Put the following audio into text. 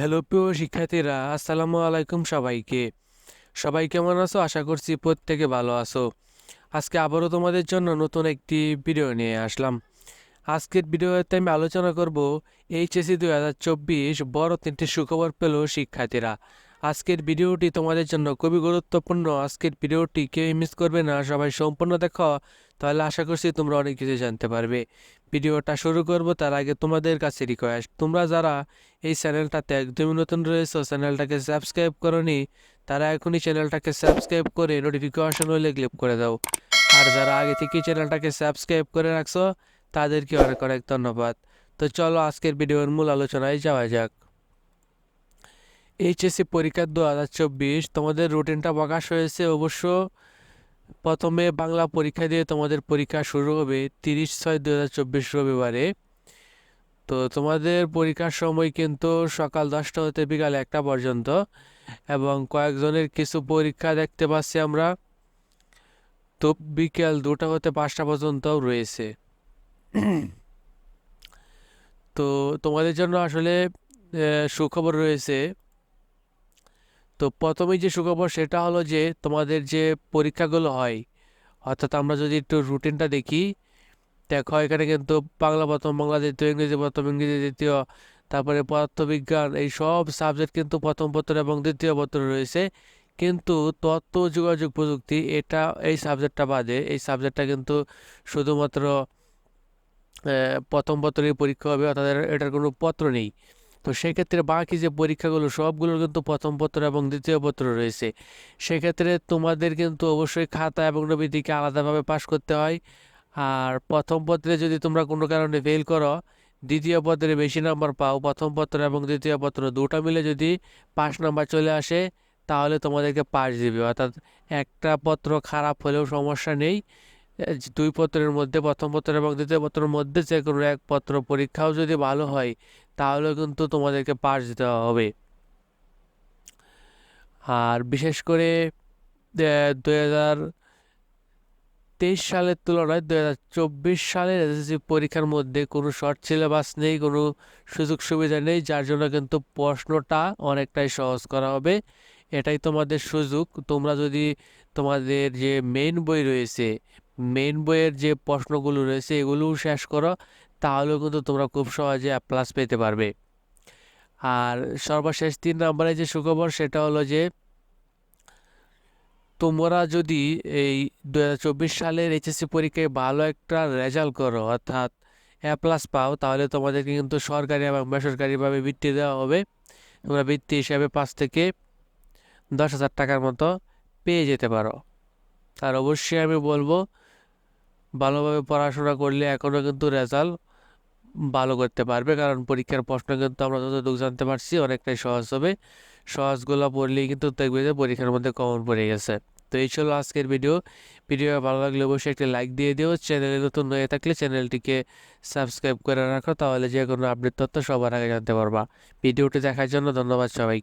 Hello, প্রিয় শিক্ষার্থীরা, আসসালামু আলাইকুম সবাইকে। সবাই কেমন আছো? আশা করছি প্রত্যেকে ভালো আছো। আজকে আবারও তোমাদের জন্য নতুন একটি ভিডিও নিয়ে আসলাম। আজকের ভিডিওতে আমি আলোচনা করব এইচএসসি দুই হাজার চব্বিশ বড় তিনটি সুখবর পেল শিক্ষার্থীরা। আজকের ভিডিওটি তোমাদের জন্য খুবই গুরুত্বপূর্ণ। আজকের ভিডিওটি কেউ মিস করবে না। সবাই সম্পূর্ণ দেখো। তাহলে আশা করছি তোমরা অনেক কিছু জানতে পারবে। ভিডিওটা শুরু করব তার আগে তোমাদের কাছে রিকোয়েস্ট তোমরা যারা এই চ্যানেলটাতে একদমই নতুন রয়েছে, চ্যানেলটাকে সাবস্ক্রাইব করনি, তারা এখনই চ্যানেলটাকে সাবস্ক্রাইব করে নোটিফিকেশন হলে ক্লিক করে দাও। আর যারা আগে থেকেই চ্যানেলটাকে সাবস্ক্রাইব করে রাখছো, তাদেরকে অনেক অনেক ধন্যবাদ। তো চলো আজকের ভিডিওর মূল আলোচনায় যাওয়া যাক। এইচএসসি পরীক্ষা দু হাজার চব্বিশ, তোমাদের রুটিনটা প্রকাশ হয়েছে অবশ্য প্রথমে বাংলা পরীক্ষা দিয়ে তোমাদের পরীক্ষা শুরু হবে তিরিশ ছয় দু হাজার চব্বিশ রবিবারে। তো তোমাদের পরীক্ষার সময় কিন্তু সকাল দশটা হতে বিকাল একটা পর্যন্ত এবং কয়েকজনের কিছু পরীক্ষা দেখতে পাচ্ছি আমরা। তো বিকেল দুটা হতে পাঁচটা পর্যন্তও রয়েছে। তো তোমাদের জন্য আসলে সুখবর রয়েছে তো প্রথমেই যে সুখবর সেটা হলো যে তোমাদের যে পরীক্ষাগুলো হয়, অর্থাৎ আমরা যদি একটু রুটিনটা দেখি, দেখো এখানে কিন্তু বাংলা প্রথম বাংলা দ্বিতীয়, ইংরেজি প্রথম, ইংরেজি দ্বিতীয়, তারপরে পদার্থবিজ্ঞান, এই সব সাবজেক্ট কিন্তু প্রথম পত্র এবং দ্বিতীয় পত্র রয়েছে। কিন্তু তথ্য যোগাযোগ প্রযুক্তি এটা এই সাবজেক্টটা বাদে, এই সাবজেক্টটা কিন্তু শুধুমাত্র প্রথম পত্রের পরীক্ষা হবে, অর্থাৎ এটার কোনো পত্র নেই। তো সেক্ষেত্রে বাকি যে পরীক্ষাগুলো সবগুলোর কিন্তু প্রথম পত্র এবং দ্বিতীয় পত্র রয়েছে। সেক্ষেত্রে তোমাদের কিন্তু অবশ্যই খাতা এবং নবীটিকে আলাদাভাবে পাশ করতে হয়। আর প্রথম পত্রে যদি তোমরা কোনো কারণে ফেল করো, দ্বিতীয় পত্রে বেশি নাম্বার পাও, প্রথম পত্র এবং দ্বিতীয় পত্র দুটো মিলে যদি পাঁচ নাম্বার চলে আসে, তাহলে তোমাদেরকে পাস দিবে। অর্থাৎ একটা পত্র খারাপ হলেও সমস্যা নেই। দুই পত্রের মধ্যে, প্রথম পত্র এবং দ্বিতীয় পত্রের মধ্যে যে কোনো এক পত্র পরীক্ষাও যদি ভালো হয় তাহলে কিন্তু তোমাদেরকে পাস দিতে হবে। আর বিশেষ করে দু হাজার তেইশ সালের তুলনায় দু হাজার চব্বিশ সালের এসএসসি পরীক্ষার মধ্যে কোনো শর্ট সিলেবাস নেই, কোনো সুযোগ সুবিধা নেই, যার জন্য কিন্তু প্রশ্নটা অনেকটাই সহজ করা হবে। এটাই তোমাদের সুযোগ। তোমরা যদি তোমাদের যে মেইন বই রয়েছে মেইন বইয়ের যে প্রশ্নগুলো রয়েছে, এগুলোও শেষ করো, তাহলেও কিন্তু তোমরা খুব সহজে প্লাস পেতে পারবে। আর সর্বশেষ তিন নম্বরে যে সুখবর, সেটা হলো যে, তোমরা যদি এই দু হাজার চব্বিশ সালের এইচএসসি পরীক্ষায় ভালো একটা রেজাল্ট করো, অর্থাৎ এ প্লাস পাও, তাহলে তোমাদেরকে কিন্তু সরকারি এবং বেসরকারিভাবে বৃত্তি দেওয়া হবে। তোমরা বৃত্তি হিসাবে পাঁচ থেকে দশ হাজার টাকার মতো পেয়ে যেতে পারো। আর অবশ্যই আমি বলব ভালোভাবে পড়াশোনা করলে এখনও কিন্তু রেজাল্ট ভালো করতে পারবে। কারণ পরীক্ষার প্রশ্ন কিন্তু আমরা যতটুকু জানতে পারছি অনেকটাই সহজ হবে। সহজগুলো পড়লেই কিন্তু দেখবে যে পরীক্ষার মধ্যে কমন পড়ে গেছে। তো এই ছিল আজকের ভিডিও ভিডিও ভালো লাগলে অবশ্যই একটি লাইক দিয়ে দিও। চ্যানেলে নতুন হয়ে থাকলে চ্যানেলটিকে সাবস্ক্রাইব করে রাখো। তাহলে যে কোনো আপডেট তথ্য সবার আগে জানতে পারবা। ভিডিওটি দেখার জন্য ধন্যবাদ সবাই